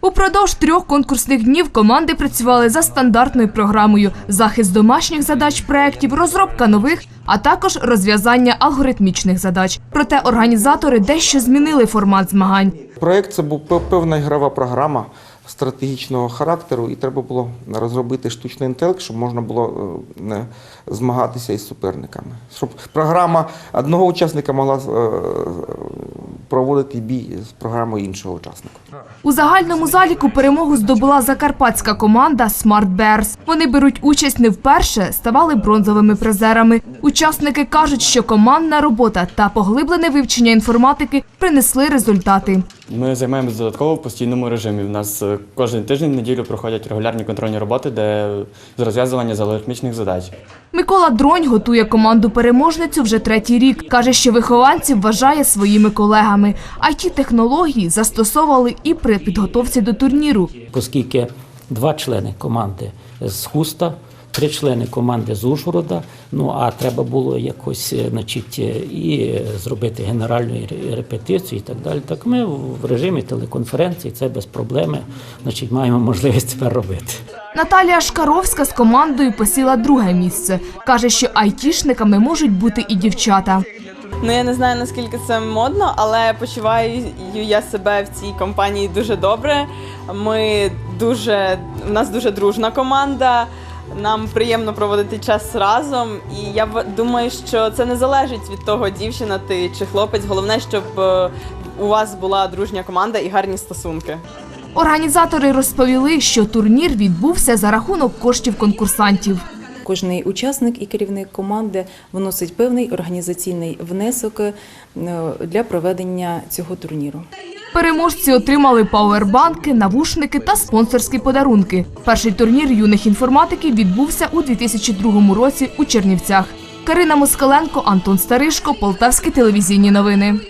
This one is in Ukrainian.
Упродовж трьох конкурсних днів команди працювали за стандартною програмою: захист домашніх задач проєктів, розробка нових, а також розв'язання алгоритмічних задач. Проте організатори дещо змінили формат змагань. Проєкт це був певна ігрова програма стратегічного характеру, і треба було розробити штучний інтелект, щоб можна було е, змагатися із суперниками. Щоб програма одного учасника могла е, проводити бій з програмою іншого учасника. У загальному заліку перемогу здобула закарпатська команда Smart Bears. Вони беруть участь не вперше, ставали бронзовими призерами. Учасники кажуть, що командна робота та поглиблене вивчення інформатики принесли результати. Ми займаємося додатково в постійному режимі. У нас е, кожен тиждень в неділю проходять регулярні контрольні роботи, де з розв'язування з задач. Микола Дронь готує команду переможницю вже третій рік. Каже, що вихованців вважає своїми колегами. it технології застосовували і при підготовці до турніру. оскільки два члени команди з Хуста, три члени команди з Ужгорода. Ну а треба було якось е, значить, е, і зробити генеральну репетицію і так далі. Так ми в режимі телеконференції це без проблеми. Значить, маємо можливість тепер робити. Наталія Шкаровська з командою посіла друге місце. Каже, що айтішниками можуть бути і дівчата. Ну я не знаю наскільки це модно, але почуваю я себе в цій компанії дуже добре. Ми дуже у нас дуже дружна команда. Нам приємно проводити час разом, і я думаю, що це не залежить від того, дівчина ти чи хлопець. Головне, щоб е, у вас була дружня команда і гарні стосунки. Організатори розповіли, що турнір відбувся за рахунок коштів конкурсантів. Кожний учасник і керівник команди вносить певний організаційний внесок е, для проведення цього турніру. Переможці отримали пауербанки, навушники та спонсорські подарунки. Перший турнір юних інформатиків відбувся у 2002 році у Чернівцях. Карина Москаленко, Антон Старишко, Полтавські телевізійні новини.